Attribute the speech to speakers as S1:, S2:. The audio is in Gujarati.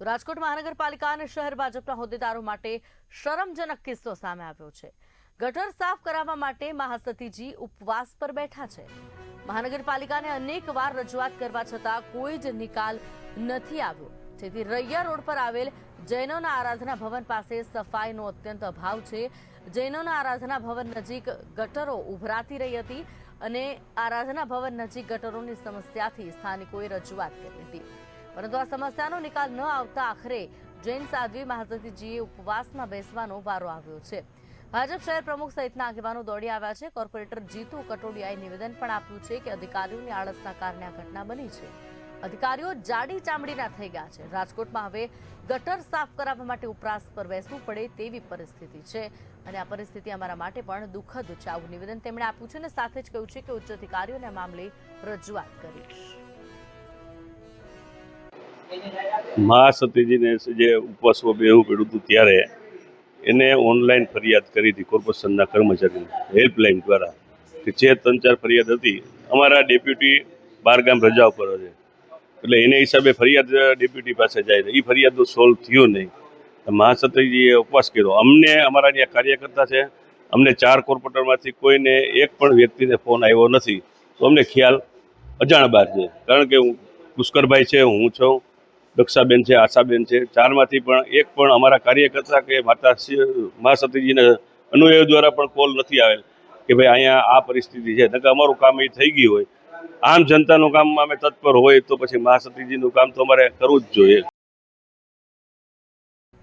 S1: રાજકોટ મહાનગરપાલિકા અને શહેર ભાજપના હોદ્દેદારો માટે શરમજનક કિસ્સો સામે આવ્યો છે. ગટર સાફ કરાવવા માટે મહાસતીજી ઉપવાસ પર બેઠા છે. મહાનગરપાલિકાને અનેક વાર રજૂઆત કરવા છતાં કોઈ જ નિકાલ નથી આવ્યો. જેથી રૈયા રોડ પર આવેલ જૈનોના આરાધના ભવન પાસે સફાઈનો અત્યંત અભાવ છે. જૈનોના આરાધના ભવન નજીક ગટરો ઉભરાતી રહી હતી અને આરાધના ભવન નજીક ગટરોની સમસ્યાથી સ્થાનિકોએ રજૂઆત કરી હતી. પરંતુ આ સમસ્યાનો નિકાલ ન આવતા આખરે જૈન સાધ્વી મહાસતીજીએ ઉપવાસમાં બેસવાનો વારો આવ્યો છે. ભાજપ શહેર પ્રમુખ સહિતના આગેવાનો દોડી આવ્યા છે. કોર્પોરેટર જીતુ કટોડિયાએ નિવેદન પણ આપ્યું છે કે અધિકારીઓની આળસના કારણે આ ઘટના બની છે. અધિકારીઓ જાડી ચામડીના થઈ ગયા છે. રાજકોટમાં હવે ગટર સાફ કરાવવા માટે ઉપરાસ પર બેસવું પડે તેવી પરિસ્થિતિ છે અને આ પરિસ્થિતિ અમારા માટે પણ દુઃખદ છે. આવું નિવેદન તેમણે આપ્યું છે અને સાથે જ કહ્યું છે કે ઉચ્ચ અધિકારીઓને મામલે રજૂઆત કરીશ
S2: મહાસતીજીને જે ઉપવાસમાં બેહવું પડ્યું હતું ત્યારે, એને ઓનલાઈન ફરિયાદ કરી હતી કોર્પોરેશનના કર્મચારીને હેલ્પલાઇન દ્વારા, કે જે ત્રણ ચાર ફરિયાદ હતી, અમારા ડેપ્યુટી બારગામ રજા ઉપર છે. એટલે એને હિસાબે ફરિયાદ ડેપ્યુટી પાસે જાય એ ફરિયાદનું સોલ્વ થયું નહીં. મહાસત્રીજીએ ઉપવાસ કર્યો. અમને અમારા ત્યાં કાર્યકર્તા છે, અમને ચાર કોર્પોરેટરમાંથી કોઈને એક પણ વ્યક્તિને ફોન આવ્યો નથી. તો અમને ખ્યાલ અજાણ બાર છે. કારણ કે હું પુષ્કરભાઈ છે, હું છું. દક્ષાબેન છે, આશાબેન છે, ચારમાંથી પણ એક પણ અમારા કાર્યકર્તા કે માતા શ્રી- મા સતીજીના અનુયાયીઓ દ્વારા પણ કોલ નથી આવેલ કે ભાઈ અહીંયા આ પરિસ્થિતિ છે. નકર અમારું કામ એ થઈ ગયું હોય. આમ જનતાનું કામ અમે તત્પર હોય તો પછી મહાસતીજીનું કામ તો અમારે કરવું જ જોઈએ.